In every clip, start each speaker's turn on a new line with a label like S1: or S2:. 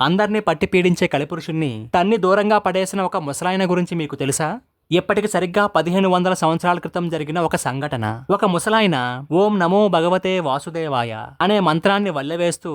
S1: అందర్నీ పట్టి పీడించే కలిపురుషుణ్ణి తన్ని దూరంగా పడేసిన ఒక ముసలాయన గురించి మీకు తెలుసా? ఇప్పటికి సరిగ్గా పదిహేను వందల సంవత్సరాల క్రితం జరిగిన ఒక సంఘటన. ఒక ముసలాయన ఓం నమో భగవతే వాసుదేవాయ అనే మంత్రాన్ని వల్లవేస్తూ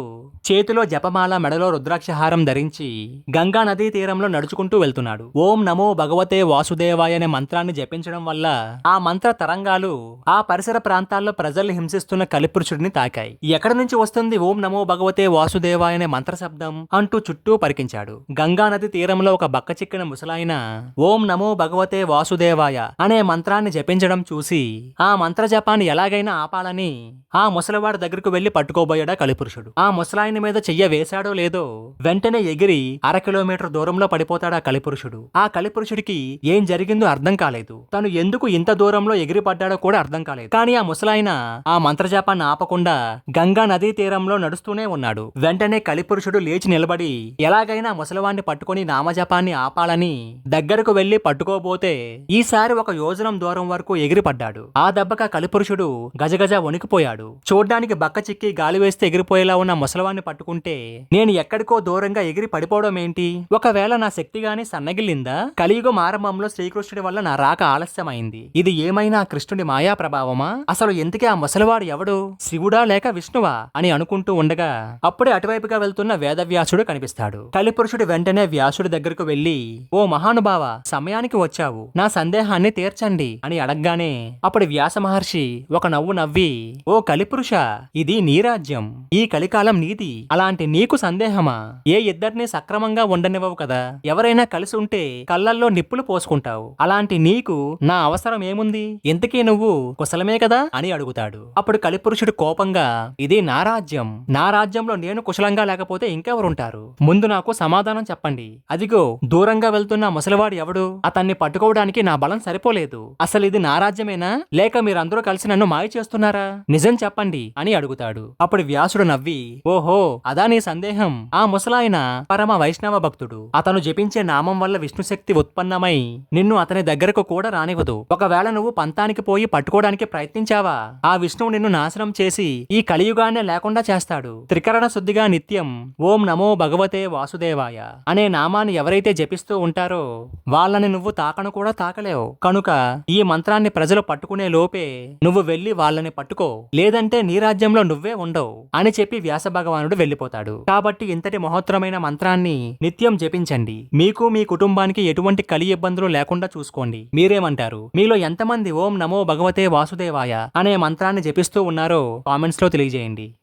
S1: చేతిలో జపమాల మెడలో రుద్రాక్షహారం ధరించి గంగా నదీ తీరంలో నడుచుకుంటూ వెళ్తున్నాడు. ఓం నమో భగవతే వాసుదేవాయ అనే మంత్రాన్ని జపించడం వల్ల ఆ మంత్ర తరంగాలు ఆ పరిసర ప్రాంతాల్లో ప్రజల్ని హింసిస్తున్న కలిపురుషుడిని తాకాయి. ఎక్కడి నుంచి వస్తుంది ఓం నమో భగవతే వాసుదేవాయ అనే మంత్ర శబ్దం అంటూ చుట్టూ పరికించాడు. గంగా నది తీరంలో ఒక బక్క చిక్కిన ముసలాయన ఓం నమో భగవతే వాసుదేవాయ అనే మంత్రాన్ని జపించడం చూసి ఆ మంత్ర జపాన్ని ఎలాగైనా ఆపాలని ఆ ముసలివాడి దగ్గరకు వెళ్ళి పట్టుకోబోయాడా కలిపురుషుడు. ఆ ముసలాయన మీద చెయ్య వేశాడో లేదో వెంటనే ఎగిరి అర కిలోమీటర్ దూరంలో పడిపోతాడా కలిపురుషుడు. ఆ కలిపురుషుడికి ఏం జరిగిందో అర్థం కాలేదు. తను ఎందుకు ఇంత దూరంలో ఎగిరి పడ్డాడో కూడా అర్థం కాలేదు. కానీ ఆ ముసలాయన ఆ మంత్రజాపాన్ని ఆపకుండా గంగా నదీ తీరంలో నడుస్తూనే ఉన్నాడు. వెంటనే కలిపురుషుడు లేచి నిలబడి ఎలాగైనా ముసలివాణ్ణి పట్టుకొని నామజపాన్ని ఆపాలని దగ్గరకు వెళ్ళి పట్టుకోబోతే ఈసారి ఒక యోజనం దూరం వరకు ఎగిరిపడ్డాడు. ఆ దెబ్బక కలిపురుషుడు గజగజ వణికిపోయాడు. చూడ్డానికి బక్క చిక్కి గాలి వేస్తే ఎగిరిపోయేలా ఉన్న ముసలివాణ్ణి పట్టుకుంటే నేను ఎక్కడికో దూరంగా ఎగిరి పడిపోవడం ఏంటి? ఒకవేళ నా శక్తి గాని సన్నగిల్లిందా? కలియుగం ఆరంభంలో శ్రీకృష్ణుడి వల్ల నా రాక ఆలస్యమైంది. ఇది ఏమైనా కృష్ణుడి మాయా ప్రభావమా? అసలు ఎందుకే ఆ ముసలివాడు ఎవడు? శివుడా లేక విష్ణువా? అని అనుకుంటూ ఉండగా అప్పుడే అటువైపుగా వెళ్తున్న వేదవ్యాసుడు కనిపిస్తాడు. కలిపురుషుడు వెంటనే వ్యాసుడి దగ్గరకు వెళ్ళి ఓ మహానుభావ సమయానికి వచ్చావు. నా సందేహాన్ని తీర్చండి అని అడగగానే అప్పుడు వ్యాస మహర్షి ఒక నవ్వు నవ్వి ఓ కలిపురుష ఇది నీ రాజ్యం. ఈ కలికాలం నీది. అలాంటి నీకు సందేహమా? ఏ ఇద్దరిని సక్రమంగా ఉండనివ్వవు కదా. ఎవరైనా కలిసి ఉంటే కళ్ళల్లో నిప్పులు పోసుకుంటావు. అలాంటి నీకు నా అవసరం ఏముంది? ఇంతకీ నువ్వు కుశలమే కదా? అని అడుగుతాడు. అప్పుడు కలిపురుషుడు కోపంగా ఇది నా రాజ్యం. నా రాజ్యంలో నేను కుశలంగా లేకపోతే ఇంకెవరుంటారు? ముందు నాకు సమాధానం చెప్పండి. అదిగో దూరంగా వెళ్తున్న ముసలివాడు ఎవడు? అతన్ని పట్టుకోవడానికి నా బలం సరిపోలేదు. అసలు ఇది నా రాజ్యమేనా? లేక మీరందరూ కలిసి నన్ను మాయ చేస్తున్నారా? నిజం చెప్పండి అని అడుగుతాడు. అప్పుడు వ్యాసుడు నవ్వి ఓహో అదా నీ సందేహం. ఆ ముసలాయన పరమ వైష్ణవ భక్తుడు. అతను జపించే నామం వల్ల విష్ణు శక్తి ఉత్పన్నమై నిన్ను అతని దగ్గరకు కూడా రానివ్వదు. ఒకవేళ నువ్వు పంతానికి పోయి పట్టుకోవడానికి ప్రయత్నించావా? ఆ విష్ణువు నిన్ను నాశనం చేసి ఈ కలియుగాన్నే లేకుండా చేస్తాడు. త్రికరణ శుద్ధిగా నిత్యం ఓం నమో భగవతే వాసుదేవాయ అనే నామాన్ని ఎవరైతే జపిస్తూ ఉంటారో వాళ్ళని నువ్వు తాకను కూడా కూడా తాకలేవు. కనుక ఈ మంత్రాన్ని ప్రజలు పట్టుకునే లోపే నువ్వు వెళ్ళి వాళ్ళని పట్టుకో. లేదంటే నీ రాజ్యంలో నువ్వే ఉండవు అని చెప్పి వ్యాస భగవానుడు వెళ్ళిపోతాడు కాబట్టి ఇంతటి మహోత్తరమైన మంత్రాన్ని నిత్యం జపించండి. మీకు మీ కుటుంబానికి ఎటువంటి కలి ఇబ్బందులు లేకుండా చూసుకోండి. మీరేమంటారు? మీలో ఎంతమంది ఓం నమో భగవతే వాసుదేవాయ అనే మంత్రాన్ని జపిస్తూ ఉన్నారో కామెంట్స్లో తెలియజేయండి.